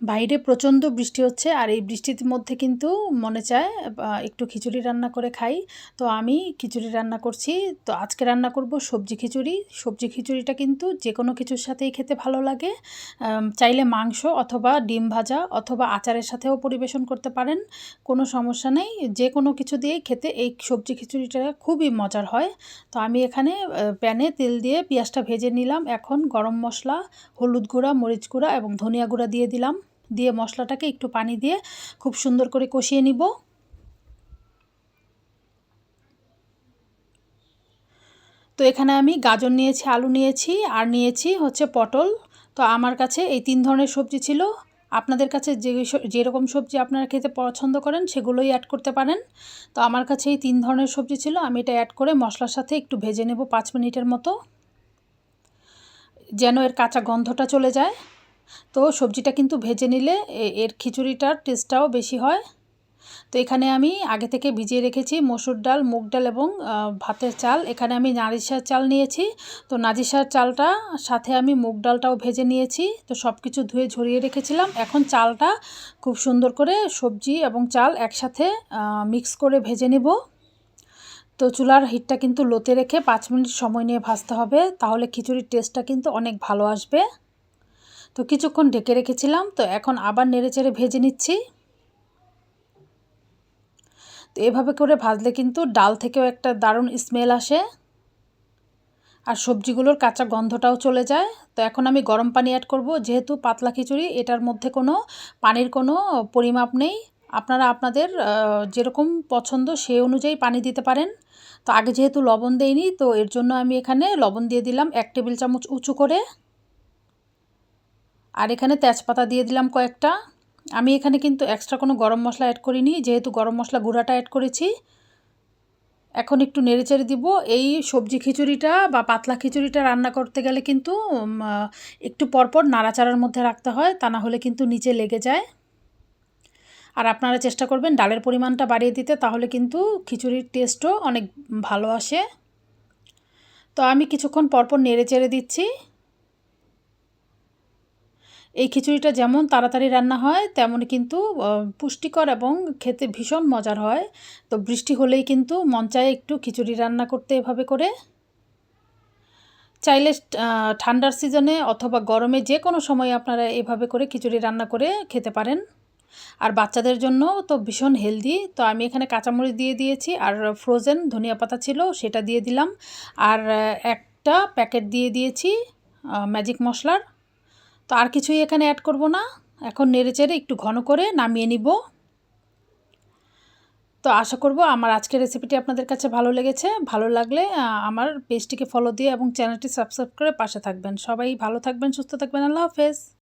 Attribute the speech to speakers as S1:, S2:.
S1: বাইরে প্রচণ্ড বৃষ্টি হচ্ছে আর এই বৃষ্টির মধ্যে কিন্তু মনে চায় একটু খিচুড়ি রান্না করে খাই। তো আমি খিচুড়ি রান্না করছি। তো আজকে রান্না করব সবজি খিচুড়ি। সবজি খিচুড়িটা কিন্তু যে কোনো কিছুর সাথেই খেতে ভালো লাগে। চাইলে মাংস অথবা ডিম ভাজা অথবা আচারের সাথেও পরিবেশন করতে পারেন। কোনো সমস্যা নেই। যে কোনো কিছু দিয়ে খেতে এই সবজি খিচুড়িটা খুবই মজার হয়। তো আমি এখানে প্যানে তেল দিয়ে পেঁয়াজটা ভেজে নিলাম। এখন গরম মশলা, হলুদ গুঁড়া, মরিচ গুঁড়া এবং ধনিয়া গুঁড়া দিয়ে দিলাম। দিয়ে মশলাটাকে একটু পানি দিয়ে খুব সুন্দর করে কষিয়ে নিব। তো এখানে আমি গাজর নিয়েছি, আলু নিয়েছি, আর নিয়েছি হচ্ছে পটল। তো আমার কাছে এই তিন ধরনের সবজি ছিল। আপনাদের কাছে যে যেরকম সবজি আপনারা খেতে পছন্দ করেন সেগুলোই অ্যাড করতে পারেন। তো আমার কাছে এই তিন ধরনের সবজি ছিল, আমি এটা অ্যাড করে মশলার সাথে একটু ভেজে নেব পাঁচ মিনিটের মতো। যেন এর কাঁচা গন্ধটা চলে যায়। তো সবজিটা কিন্তু ভেজে নিলে এর খিচুড়িটার টেস্টটাও বেশি হয়। তো এখানে আমি আগে থেকে ভিজিয়ে রেখেছি মসুর ডাল, মুগ ডাল এবং ভাতের চাল। এখানে আমি নারিশার চাল নিয়েছি। তো নাজিসার চালটা সাথে আমি মুগ ডালটাও ভেজে নিয়েছি। তো সব কিছু ধুয়ে ঝরিয়ে রেখেছিলাম। এখন চালটা খুব সুন্দর করে সবজি এবং চাল একসাথে মিক্স করে ভেজে নেব। তো চুলার হিটটা কিন্তু লোতে রেখে পাঁচ মিনিট সময় নিয়ে ভাজতে হবে। তাহলে খিচুড়ির টেস্টটা কিন্তু অনেক ভালো আসবে। তো কিছুক্ষণ ঢেকে রেখেছিলাম, তো এখন আবার নেড়ে চেড়ে ভেজে নিচ্ছি। তো এভাবে করে ভাজলে কিন্তু ডাল থেকেও একটা দারুণ স্মেল আসে। আর সবজিগুলোর কাঁচা গন্ধটাও চলে যায়। তো এখন আমি গরম পানি অ্যাড করব, যেহেতু পাতলা খিচুড়ি, এটার মধ্যে কোনো পানির কোনো পরিমাপ নেই। আপনারা আপনাদের যেরকম পছন্দ সেই অনুযায়ী পানি দিতে পারেন। তো আগে যেহেতু লবণ দেইনি, তো এর জন্য আমি এখানে লবণ দিয়ে দিলাম এক টেবিল চামচ উঁচু করে। আর এখানে তেজপাতা দিয়ে দিলাম কয়েকটা। আমি এখানে কিন্তু এক্সট্রা কোনো গরম মশলা অ্যাড করিনি, যেহেতু গরম মশলা গুঁড়াটা অ্যাড করেছি। এখন একটু নেড়েচেড়ে দিব। এই সবজি খিচুড়িটা বা পাতলা খিচুড়িটা রান্না করতে গেলে কিন্তু একটু পরপর নাড়াচাড়ার মধ্যে রাখতে হয়, তা না হলে কিন্তু নিচে লেগে যায়। আর আপনারা চেষ্টা করবেন ডালের পরিমাণটা বাড়িয়ে দিতে, তাহলে কিন্তু খিচুড়ির টেস্টও অনেক ভালো আসে। তো আমি কিছুক্ষণ পরপর নেড়ে চেড়ে দিচ্ছি। এই খিচুড়িটা যেমন তাড়াতাড়ি রান্না হয়, তেমন কিন্তু পুষ্টিকর এবং খেতে ভীষণ মজার হয়। তো বৃষ্টি হলেই কিন্তু মন চায় একটু খিচুড়ি রান্না করতে এভাবে করে। চাইলে ঠান্ডার সিজনে অথবা গরমে যে কোনো সময় আপনারা এভাবে করে খিচুড়ি রান্না করে খেতে পারেন। আর বাচ্চাদের জন্য তো ভীষণ হেলদি। তো আমি এখানে কাঁচামরিচ দিয়ে দিয়েছি আর ফ্রোজেন ধনিয়া পাতা ছিল সেটা দিয়ে দিলাম। আর একটা প্যাকেট দিয়ে দিয়েছি ম্যাজিক মশলার। তো আর কিছুই এখানে অ্যাড করব না। এখন নেড়ে চেড়ে একটু ঘন করে নামিয়ে নিব। তো আশা করব আমার আজকের রেসিপিটি আপনাদের কাছে ভালো লেগেছে। ভালো লাগলে আমার পেজটিকে ফলো দিয়ে এবং চ্যানেলটি সাবস্ক্রাইব করে পাশে থাকবেন। সবাই ভালো থাকবেন, সুস্থ থাকবেন। আল্লাহ হাফেজ।